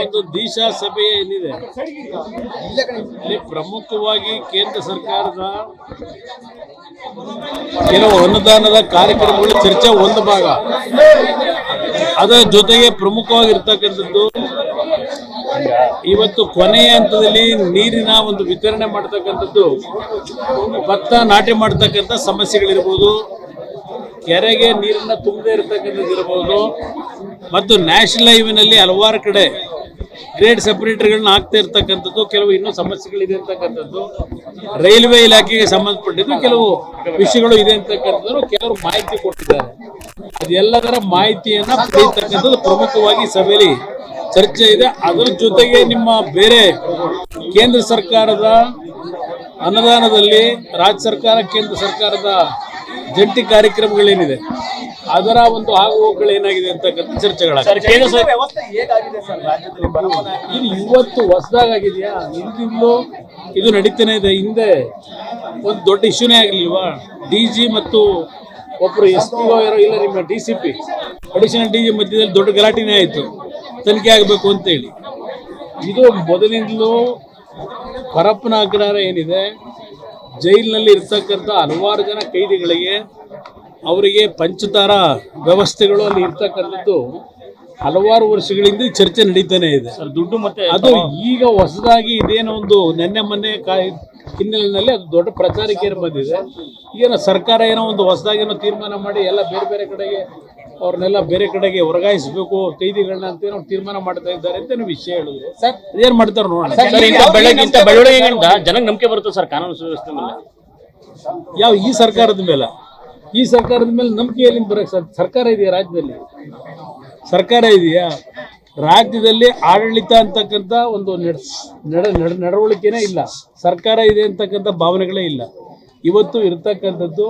ಒಂದು ದಿಶಾ ಸಭೆ ಏನಿದೆ? ಇಲ್ಲಿ ಪ್ರಮುಖವಾಗಿ ಕೇಂದ್ರ ಸರ್ಕಾರದ ಕೆಲವು ಅನುದಾನದ ಕಾರ್ಯಕ್ರಮಗಳು ಚರ್ಚೆ ಒಂದು ಭಾಗ. ಅದರ ಜೊತೆಗೆ ಪ್ರಮುಖವಾಗಿರ್ತಕ್ಕಂಥದ್ದು ಇವತ್ತು ಕೊನೆಯ ಹಂತದಲ್ಲಿ ನೀರಿನ ಒಂದು ವಿತರಣೆ ಮಾಡ್ತಕ್ಕಂಥದ್ದು, ಭತ್ತ ನಾಟಿ ಮಾಡ್ತಕ್ಕಂಥ ಸಮಸ್ಯೆಗಳಿರ್ಬೋದು. ಕೆರೆಗೆ ನೀರನ್ನು ತುಂಬದೇ ಇರತಕ್ಕಂಥದ್ದು ಇರಬಹುದು ಮತ್ತು ನ್ಯಾಷನಲ್ ಹೈವೇನಲ್ಲಿ ಹಲವಾರು ಕಡೆ ಗ್ರೇಡ್ ಸೆಪರೇಟರ್ಗಳನ್ನ ಹಾಕ್ತಾ ಇರ್ತಕ್ಕಂಥದ್ದು, ಕೆಲವು ಇನ್ನೂ ಸಮಸ್ಯೆಗಳಿದೆ ಅಂತಕ್ಕಂಥದ್ದು. ರೈಲ್ವೆ ಇಲಾಖೆಗೆ ಸಂಬಂಧಪಟ್ಟಿದ್ದು ಕೆಲವು ವಿಷಯಗಳು ಇದೆ ಅಂತಕ್ಕಂಥದ್ದು ಕೆಲವರು ಮಾಹಿತಿ ಕೊಟ್ಟಿದ್ದಾರೆ. ಅದೆಲ್ಲದರ ಮಾಹಿತಿಯನ್ನ ಪಡೆಯತಕ್ಕಂಥದ್ದು ಪ್ರಮುಖವಾಗಿ ಸಭೆಯಲ್ಲಿ ಚರ್ಚೆ ಇದೆ. ಅದರ ಜೊತೆಗೆ ನಿಮ್ಮ ಬೇರೆ ಕೇಂದ್ರ ಸರ್ಕಾರದ ಅನುದಾನದಲ್ಲಿ ರಾಜ್ಯ ಸರ್ಕಾರ, ಕೇಂದ್ರ ಸರ್ಕಾರದ ಜಂಟಿ ಕಾರ್ಯಕ್ರಮಗಳೇನಿದೆ? ಅದರ ಒಂದು ಆಗುಹೋಗುಗಳು ಏನಾಗಿದೆ ಅಂತಕ್ಕಂಥ ಬರವಣಿಗೆ ಇದು ಇವತ್ತು ಹೊಸದಾಗಿದೆಯಾ ಹಿಂದಿಂದಲೂ ಇದು ನಡೀತಾನೆ ಇದೆ. ಹಿಂದೆ ಒಂದು ದೊಡ್ಡ ಇಶ್ಯೂನೇ ಆಗಲಿಲ್ವಾ ಡಿ ಜಿ ಮತ್ತು ಒಬ್ಬರು ಎಸ್ ಪಿ ಇರೋ ಇಲ್ಲ ನಿಮ್ಮ D C P. Additional D G ಮಧ್ಯದಲ್ಲಿ ದೊಡ್ಡ ಗಲಾಟೆನೇ ಆಯಿತು. ತನಿಖೆ ಆಗಬೇಕು ಅಂತೇಳಿ ಇದು ಮೊದಲಿಂದಲೂ ಪರಪ್ಪನ ಅಗ್ರಹಾರ ಏನಿದೆ? ಜೈಲಿನಲ್ಲಿ ಇರ್ತಕ್ಕಂಥ ಹಲವಾರು ಜನ ಕೈದಿಗಳಿಗೆ ಅವರಿಗೆ ಪಂಚತಾರ ವ್ಯವಸ್ಥೆಗಳು ಅಲ್ಲಿ ಇರ್ತಕ್ಕಂಥದ್ದು ಹಲವಾರು ವರ್ಷಗಳಿಂದ ಚರ್ಚೆ ನಡೀತಾನೆ ಇದೆ. ದುಡ್ಡು ಮತ್ತೆ ಅದು ಈಗ ಹೊಸದಾಗಿ ಇದೇನೋ ಒಂದು ನೆನ್ನೆ ಮೊನ್ನೆ ಕಾಯ್ ಹಿನ್ನೆಲೆಯಲ್ಲಿ ಅದು ದೊಡ್ಡ ಪ್ರಚಾರಕ್ಕೆ ಬಂದಿದೆ ಈಗೇನೋ ಸರ್ಕಾರ ಏನೋ ಒಂದು ಹೊಸದಾಗಿ ಏನೋ ತೀರ್ಮಾನ ಮಾಡಿ ಎಲ್ಲ ಬೇರೆ ಬೇರೆ ಕಡೆಗೆ ಅವ್ರನ್ನೆಲ್ಲ ಬೇರೆ ಕಡೆಗೆ ವರ್ಗಾಯಿಸಬೇಕು ಕೈದಿಗಳನ್ನ ಅಂತ ಏನೋ ತೀರ್ಮಾನ ಮಾಡ್ತಾ ಇದ್ದಾರೆ ಅಂತ ನೀವು ವಿಷಯ ಹೇಳಿದ್ರು. ಸರ್ ಏನ್ ಮಾಡ್ತಾರೆ ನೋಡೋಣ ಇಂಥ ಜನಕ್ಕೆ ನಂಬಿಕೆ ಬರುತ್ತೆ ಸರ್ ಕಾನೂನು ಸುವ್ಯವಸ್ಥೆ ಮೇಲೆ. ಯಾವ ಈ ಸರ್ಕಾರದ ಮೇಲೆ? ಈ ಸರ್ಕಾರದ ಮೇಲೆ ನಂಬಿಕೆ ಎಲ್ಲಿಂದ ಬರಕ್ಕೆ ಸರ್ ಸರ್ಕಾರ ಇದೆಯಾ ರಾಜ್ಯದಲ್ಲಿ? ಸರ್ಕಾರ ಇದೆಯಾ? ರಾಜ್ಯದಲ್ಲಿ ಆಡಳಿತ ಅಂತಕ್ಕಂಥ ಒಂದು ನಡ್- ನಡ ನಡ ನಡವಳಿಕೆನೇ ಇಲ್ಲ. ಸರ್ಕಾರ ಇದೆ ಅಂತಕ್ಕಂಥ ಭಾವನೆಗಳೇ ಇಲ್ಲ. ಇವತ್ತು ಇರ್ತಕ್ಕಂಥದ್ದು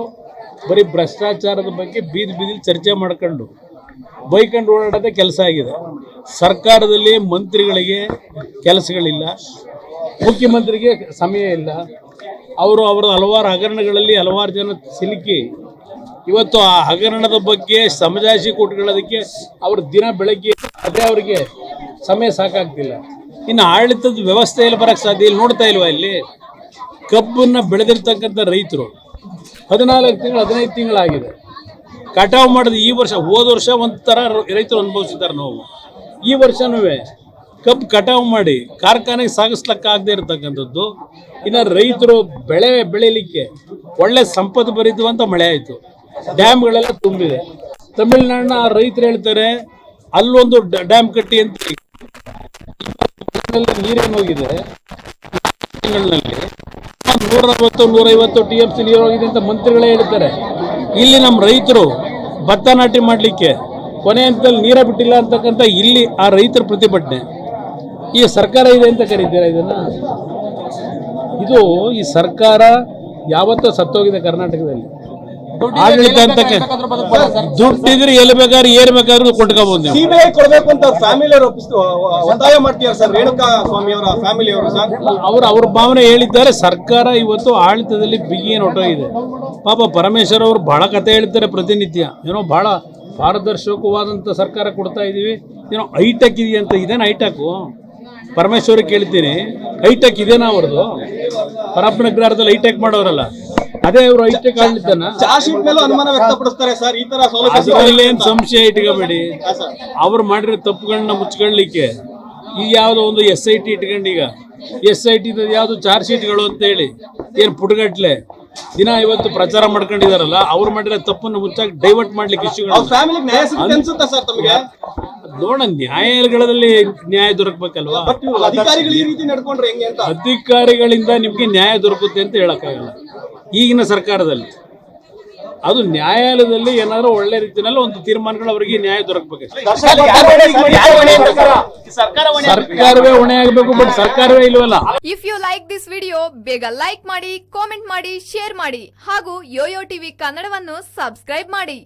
ಬರೀ ಭ್ರಷ್ಟಾಚಾರದ ಬಗ್ಗೆ ಬೀದಿ ಬೀದಿಲಿ ಚರ್ಚೆ ಮಾಡ್ಕೊಂಡು ಬೈಕಂಡು ಓಡಾಡೋದೇ ಕೆಲಸ ಆಗಿದೆ. ಸರ್ಕಾರದಲ್ಲಿ ಮಂತ್ರಿಗಳಿಗೆ ಕೆಲಸಗಳಿಲ್ಲ. ಮುಖ್ಯಮಂತ್ರಿಗೆ ಸಮಯ ಇಲ್ಲ. ಅವರು ಅವರ ಹಲವಾರು ಹಗರಣಗಳಲ್ಲಿ ಹಲವಾರು ಜನ ಸಿಲುಕಿ ಇವತ್ತು ಆ ಹಗರಣದ ಬಗ್ಗೆ ಸಮಜಾಯಿಷಿ ಕೊಟ್ಕೊಳ್ಳೋದಕ್ಕೆ ಅವ್ರ ದಿನ ಬೆಳಗ್ಗೆ ಅದೇ ಅವರಿಗೆ ಸಮಯ ಸಾಕಾಗ್ತಿಲ್ಲ. ಇನ್ನು ಆಡಳಿತದ ವ್ಯವಸ್ಥೆಯಲ್ಲಿ ಬರೋಕ್ಕೆ ಸಾಧ್ಯ ಇಲ್ಲಿ. ನೋಡ್ತಾ ಇಲ್ವಾ ಇಲ್ಲಿ? ಕಬ್ಬನ್ನು ಬೆಳೆದಿರ್ತಕ್ಕಂಥ ರೈತರು. ಹದಿನಾಲ್ಕು ತಿಂಗಳು, ಹದಿನೈದು ತಿಂಗಳಾಗಿದೆ ಕಟಾವು ಮಾಡಿದ ಈ ವರ್ಷ, ಹೋದ ವರ್ಷ ಒಂಥರ ಥರ ರೈತರು ಅನುಭವಿಸಿದ್ದಾರೆ ನೋವು. ಈ ವರ್ಷನೂ ಕಬ್ಬು ಕಟಾವು ಮಾಡಿ ಕಾರ್ಖಾನೆಗೆ ಸಾಗಿಸ್ಲಿಕ್ಕಾಗದೇ ಇರತಕ್ಕಂಥದ್ದು. ಇನ್ನು ರೈತರು ಬೆಳೆ ಬೆಳೀಲಿಕ್ಕೆ ಒಳ್ಳೆ ಸಂಪತ್ತು ಅಂತ ಮಳೆ ಆಯಿತು. ಡ್ಯಾಮ್ಗಳೆಲ್ಲ ತುಂಬಿದೆ. ತಮಿಳ್ನಾಡಿನ ರೈತರು ಹೇಳ್ತಾರೆ, ಅಲ್ಲೊಂದು ಡ್ಯಾಮ್ ಕಟ್ಟಿ ಅಂತ. ನೀರೇನು ಹೋಗಿದೆ? ನೂರ ಅರವತ್ತು ನೂರೈವತ್ತು ಟಿ ಎಫ್ ಸಿ ನೀರು ಹೋಗಿದೆ ಅಂತ ಮಂತ್ರಿಗಳೇ ಹೇಳ್ತಾರೆ. ಇಲ್ಲಿ ನಮ್ಮ ರೈತರು ಭತ್ತ ನಾಟಿ ಮಾಡಲಿಕ್ಕೆ ಕೊನೆ ಹಂತದಲ್ಲಿ ನೀರ ಬಿಟ್ಟಿಲ್ಲ ಅಂತಕ್ಕಂಥ ಇಲ್ಲಿ ಆ ರೈತರ ಪ್ರತಿಭಟನೆ. ಈ ಸರ್ಕಾರ ಇದೆ ಅಂತ ಕರೀತೀರಾ ಇದನ್ನ? ಇದು ಈ ಸರ್ಕಾರ ಯಾವತ್ತೂ ಸತ್ತೋಗಿದೆ ಕರ್ನಾಟಕದಲ್ಲಿ. ಆಡಳಿತ ದುಡ್ಡಿದ್ರೆ ಎಲ್ಲಿ ಬೇಕಾದ್ರೆ ಏನ್ ಬೇಕಾದ್ರೂ ಕೊಟ್ಕೋಬಹುದು ನೀವು. ಸಿಬಿಐ ಕೊಡ್ಬೇಕು ಅಂತ ಅವ್ರ ಫ್ಯಾಮಿಲಿ ಅವರು ಒತ್ತಾಯ ಮಾಡ್ತೀರಾ ಸರ್ ರೇಣುಕಾ ಸ್ವಾಮಿ ಅವರ ಫ್ಯಾಮಿಲಿ ಅವರು ಸರ್? ಅವ್ರ ಅವ್ರ ಭಾವನೆ ಹೇಳಿದ್ದಾರೆ ಸರ್ಕಾರ ಇವತ್ತು ಆಡಳಿತದಲ್ಲಿ ಬಿಗಿ ಏನು ಇದೆ ಪಾಪ ಪರಮೇಶ್ವರ್ ಅವರು ಬಹಳ ಕತೆ ಹೇಳ್ತಾರೆ ಪ್ರತಿನಿತ್ಯ. ಏನೋ ಬಹಳ ಪಾರದರ್ಶಕವಾದಂಥ ಸರ್ಕಾರ ಕೊಡ್ತಾ ಇದೀವಿ. ಏನೋ ಹೈಟೆಕ್ ಇದೆಯಂತ ಇದೇನು ಹೈಟೆಕ್ಕು ಪರಮೇಶ್ವರ್ ಕೇಳ್ತೀನಿ ಹೈಟೆಕ್ ಇದೇನಾ ಅವ್ರದ್ದು? ಪರಪ್ಪನ ಗ್ರಹದಲ್ಲಿ ಹೈಟೆಕ್ ಮಾಡೋರಲ್ಲ. ಅದೇ ಅವರು ಐಟಿ ಆಡಳಿತನ ಚಾರ್ಜ್ ಶೀಟ್ ಮೇಲೂ ಅನುಮಾನ ವ್ಯಕ್ತಪಡಿಸ್ತಾರೆ ಸರ್ ಈ ತರ ಸೌಲಭ್ಯ ಏನು ಸಂಶಯ ಇಟ್ಕೋಬೇಡಿ. ಅವ್ರು ಮಾಡಿರೋ ತಪ್ಪುಗಳನ್ನ ಮುಚ್ಕೊಳ್ಳಿಕ್ಕೆ. ಈಗ ಯಾವುದೋ ಒಂದು ಎಸ್ ಐ ಟಿ ಇಟ್ಕೊಂಡು ಈಗ. ಎಸ್ ಐ ಟಿ ಯಾವುದು ಚಾರ್ಜ್ ಶೀಟ್ಗಳು ಅಂತ ಹೇಳಿ ಏನು ಪುಟಗಟ್ಲೆ. ದಿನ ಇವತ್ತು ಪ್ರಚಾರ ಮಾಡ್ಕೊಂಡಿದಾರಲ್ಲ ಅವ್ರು ಮಾಡಿರೋ ತಪ್ಪನ್ನು ಮುಚ್ಚಾಗಿ ಡೈವರ್ಟ್ ಮಾಡ್ಲಿಕ್ಕೆ ನೋಡೋಣ ನ್ಯಾಯಾಲಯಗಳಲ್ಲಿ ನ್ಯಾಯ ದೊರಕಬೇಕಲ್ವಾ? ಅಧಿಕಾರಿಗಳಿಂದ ನಿಮ್ಗೆ ನ್ಯಾಯ ದೊರಕುತ್ತೆ ಅಂತ ಹೇಳಕ್ಕಾಗಲ್ಲ. ಈಗಿನ ಸರ್ಕಾರದಲ್ಲಿ. ಅದು ನ್ಯಾಯಾಲಯದಲ್ಲಿ ಏನಾದರೂ ಒಳ್ಳೆ ರೀತಿಯಲ್ಲಿ ಒಂದು ತೀರ್ಮಾನಗಳು ಅವರಿಗೆ ನ್ಯಾಯ ದೊರಕಬೇಕು. ಸರ್ಕಾರವೇ ಹೊಣೆ ಆಗಬೇಕು ಬಟ್ ಸರ್ಕಾರವೇ ಇಲ್ವಲ್ಲ? If you like this video ಬೇಗ ಲೈಕ್ ಮಾಡಿ ಕಾಮೆಂಟ್ ಮಾಡಿ ಶೇರ್ ಮಾಡಿ ಹಾಗೂ ಯೋಯೋ ಟಿವಿ ಕನ್ನಡವನ್ನು ಸಬ್ಸ್ಕ್ರೈಬ್ ಮಾಡಿ.